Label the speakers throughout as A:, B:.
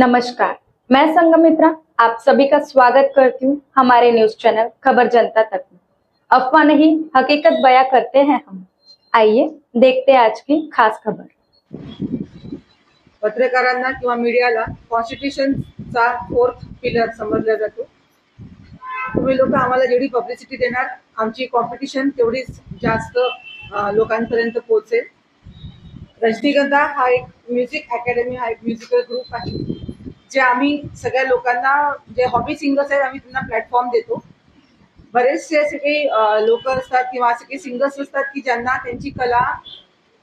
A: नमस्कार मैं संगमित्रा आप सभी का स्वागत करती हूँ हमारे न्यूज चैनल खबर जनता तक में। अफवाह नहीं हकीकत बयां करते हैं हम। आइए देखते हैं आज की खास खबर।
B: पत्रकारांना किंवा मीडियाला कॉन्स्टिट्यूशनचा फोर्थ पिलर समजला जातो. तुम्ही लोक आम्हाला जेवढी पब्लिसिटी देणार आमची कॉम्पिटिशन तेवढीच जास्त लोकांपर्यंत पोहोचेल. रजनीगंधा हा एक म्युझिक अकॅडमी हा एक म्युझिकल ग्रुप आहे. जे आम्ही सगळ्या लोकांना जे हॉबी सिंगर्स आहेत आम्ही त्यांना प्लॅटफॉर्म देतो. बरेचसे असे काही लोक असतात किंवा असे काही सिंगर्स असतात की ज्यांना त्यांची कला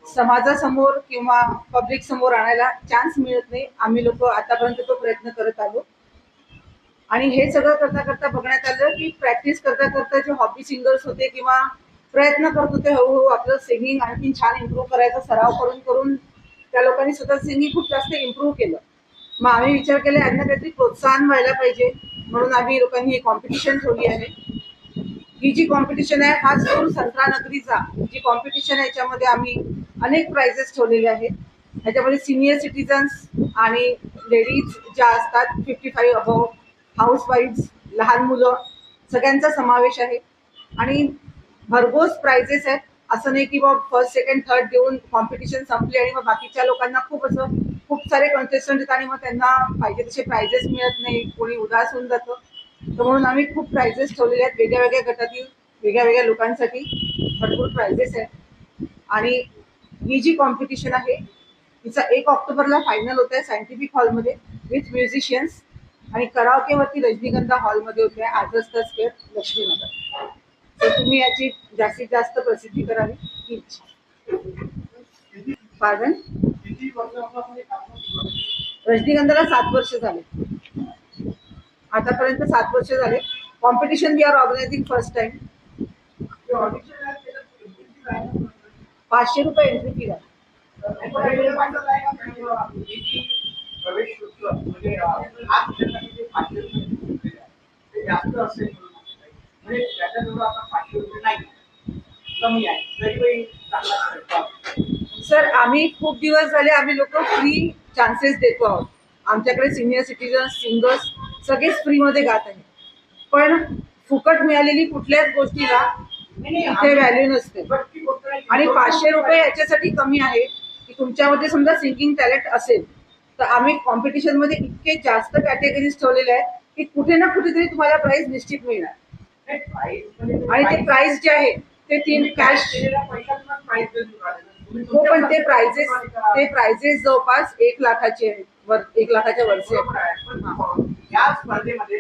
B: समाजासमोर किंवा पब्लिक समोर आणायला चान्स मिळत नाही. आम्ही लोक आतापर्यंत तो प्रयत्न करत आलो. आणि हे सगळं करता करता बघण्यात आलं की प्रॅक्टिस करता करता जे हॉबी सिंगर्स होते किंवा प्रयत्न करत होते हळूहळू आपलं सिंगिंग आणखी छान इम्प्रूव्ह करायचा सराव करून करून त्या लोकांनी स्वतः सिंगिंग खूप जास्त इम्प्रूव्ह केलं. मग आम्ही विचार केला यांना काहीतरी प्रोत्साहन व्हायला पाहिजे. म्हणून आम्ही लोकांनी हे कॉम्पिटिशन ठेवली आहे. ही जी कॉम्पिटिशन आहे हा करून संत्रा नगरीचा जी कॉम्पिटिशन आहे याच्यामध्ये आम्ही अनेक प्राइजेस ठेवलेले आहेत. ह्याच्यामध्ये सिनियर सिटीजन्स आणि लेडीज ज्या असतात fifty five above housewife लहान मुलं सगळ्यांचा समावेश आहे. आणि भरघोस प्राइजेस आहेत. असं नाही की बाबा फर्स्ट सेकंड थर्ड देऊन कॉम्पिटिशन संपली आणि मग बाकीच्या लोकांना खूप असं खूप सारे कॉन्टेस्टंट आणि मग त्यांना पाहिजे तसे प्राइजेस मिळत नाही. कोणी उदास होऊन जातं. तर म्हणून आम्ही खूप प्राइजेस ठेवलेले आहेत वेगळ्या वेगळ्या गटातील वेगळ्या वेगळ्या लोकांसाठी. भरपूर प्राइजेस आहेत. आणि ही जी कॉम्पिटिशन आहे तिचा एक ऑक्टोबरला फायनल होत आहे सायंटिफिक हॉलमध्ये विथ म्युझिशियन्स आणि करावकेवरती रजनीगंधा हॉलमध्ये होते आजस्ता स्क्वेअर लक्ष्मीनगर. तर तुम्ही याची जास्तीत जास्त प्रसिद्धी करावी. ही इच्छा. पार्डन रजनीगंधाला सात वर्ष झाले. आतापर्यंत सात वर्ष झाले. Competition we are organising first time पाचशे रुपये एंट्री फी आहे. सर आम्ही खूप दिवस झाले आम्ही लोक फ्री चान्सेस देतो आहोत. आमच्याकडे सिनियर सिटीजन सिंगर्स सगळेच फ्रीमध्ये गात आहे पण फुकट मिळालेली कुठल्याच गोष्टीला इथे व्हॅल्यू नसते. आणि पाचशे रुपये याच्यासाठी कमी आहे की तुमच्यामध्ये समजा सिंगिंग टॅलेंट असेल तर आम्ही कॉम्पिटिशनमध्ये इतके जास्त कॅटेगरीज ठेवलेले आहेत की कुठे ना कुठेतरी तुम्हाला प्राइस निश्चित मिळणार. आणि ते प्राइस जे आहे ते तीन कॅश हो पण ते प्राइजेस ते प्राइजेस जवळपास एक लाखाचे आहेत. वर एक लाखाच्या वरचे आहेत.
C: या स्पर्धेमध्ये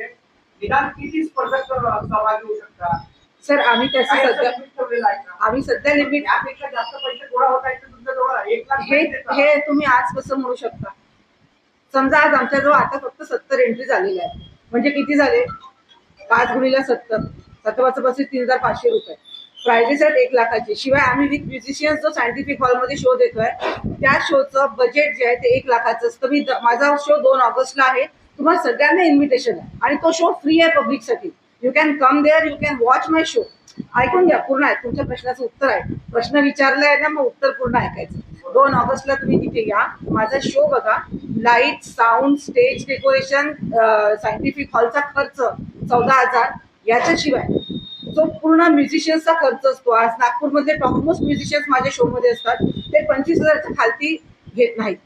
C: निदान किती स्पर्धक सहभागी होऊ शकतात?
B: सर आम्ही त्याचं सध्या? आम्ही सध्या लिमिट
C: यापेक्षा जास्त पैसे गोळा होत आहेत तर तुमच्याजवळ एक लाख
B: हे. हे तुम्ही आज कसं म्हणू शकता? समजा आज आमच्याजवळ आता फक्त सत्तर एंट्री झालेल्या आहेत. म्हणजे किती झाले? पाच गुणीला सत्तर. सत्तरचं बसेस तीन हजार पाचशे रुपये. प्राइजेस आहेत एक लाखाचे. शिवाय आम्ही विथ म्युझिशियन्स जो सायंटिफिक हॉलमध्ये शो देतोय त्या शोचं बजेट जे आहे ते एक लाखाचं असतं. मी माझा शो दोन ऑगस्टला आहे. तुम्हाला सगळ्यांना इन्व्हिटेशन आहे. आणि तो शो फ्री आहे पब्लिकसाठी you can come there you can watch my show ऐकून घ्या पूर्ण आहे. तुमच्या प्रश्नाचं उत्तर आहे. प्रश्न विचारलाय ना मग उत्तर पूर्ण ऐकायचं. दोन ऑगस्टला तुम्ही तिथे या. माझा शो बघा. Light sound stage decoration scientific हॉलचा खर्च चौदा हजार. याच्याशिवाय जो पूर्ण म्युझिशियन्सचा खर्च असतो. आज नागपूरमधले टॉपमोस्ट म्युझिशियन्स माझ्या शोमध्ये असतात. ते पंचवीस हजारच्या खालती घेत नाहीत.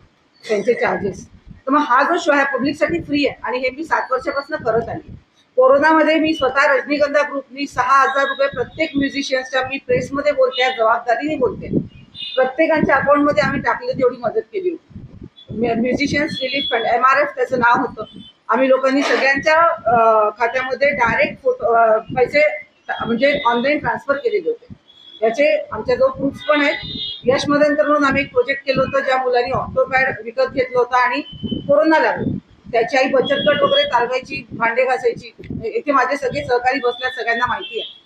B: त्यांचे चार्जेस तर मग हा जो शो आहे पब्लिकसाठी फ्री आहे. आणि हे मी सात वर्षापासून करत आले कोरोनामध्ये मी स्वतः रजनीगंधा ग्रुपनी सहा हजार रुपये प्रत्येक म्युझिशियन्सच्या मी प्रेसमध्ये बोलते जबाबदारीने बोलते. प्रत्येकांच्या अकाउंटमध्ये आम्ही टाकली तेवढी मदत केली होती. Musicians relief fund M R F त्याचं नाव होतं. आम्ही लोकांनी सगळ्यांच्या खात्यामध्ये डायरेक्ट फोटो पैसे म्हणजे ऑनलाईन ट्रान्सफर केलेले होते. याचे आमच्याजवळ प्रूफ्स पण आहेत. यश मदनकर म्हणून आम्ही एक प्रोजेक्ट केलं होतं ज्या मुलांनी ऑक्टोपॅड विकत घेतलं होतं आणि कोरोना लागलं. त्याची आई बचत गट वगैरे चालवायची भांडे घासायची. इथे माझे सगळे सहकारी बसल्यात सगळ्यांना माहिती आहे.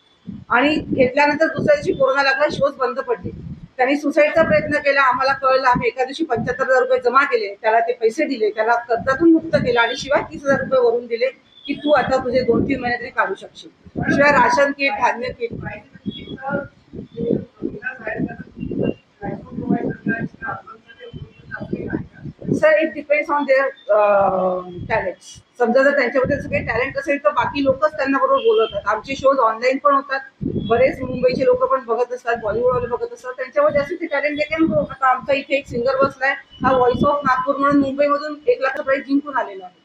B: आणि घेतल्यानंतर दुसऱ्या दिवशी कोरोना लागला शोज बंद पडले. त्यांनी सुसाईडचा प्रयत्न केला आम्हाला कळलं आम्ही एका दिवशी पंच्याहत्तर हजार रुपये जमा केले. त्याला ते पैसे दिले त्याला कर्जातून मुक्त केलं आणि शिवाय तीस हजार रुपये वरून दिले की तू आता तुझे दोन तीन महिने तरी काढू शकशील. शिवाय राशन किट धान्य kit. Sir it depends on their talent समजा जर त्यांच्यामध्ये सगळे काही टॅलेंट असेल तर बाकी लोकच त्यांना बरोबर बोलवतात. आमचे शोज ऑनलाईन पण होतात. बरेच मुंबईचे लोक पण बघत असतात बॉलिवूडवाले बघत असतात. त्यांच्यामध्ये असे ते टॅलेंट देखील आता आमचा इथे एक सिंगर बसलाय. हा व्हॉइस ऑफ नागपूर म्हणून मुंबईमधून एक लाख प्राईज जिंकून आलेला आहे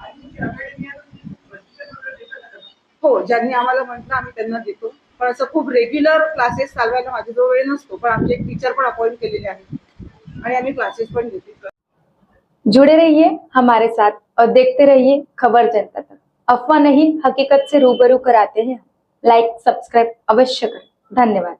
C: आणि तुमची academy आहे, प्रशिक्षण वगैरे देतं का त्यांना?
B: हो ज्यांनी आम्हाला म्हटलं आम्ही त्यांना देतो. पण असं खूप रेग्युलर क्लासेस चालवायला माझ्याजवळ वेळ नसतो पण आमचे एक टीचर पण अपॉइंट केलेले आहेत आणि आम्ही क्लासेस पण देतो.
A: जुड़े रहिए हमारे साथ और देखते रहिए खबर जनता तक. अफवाह नहीं हकीकत से रूबरू कराते हैं लाइक सब्सक्राइब अवश्य करें. धन्यवाद.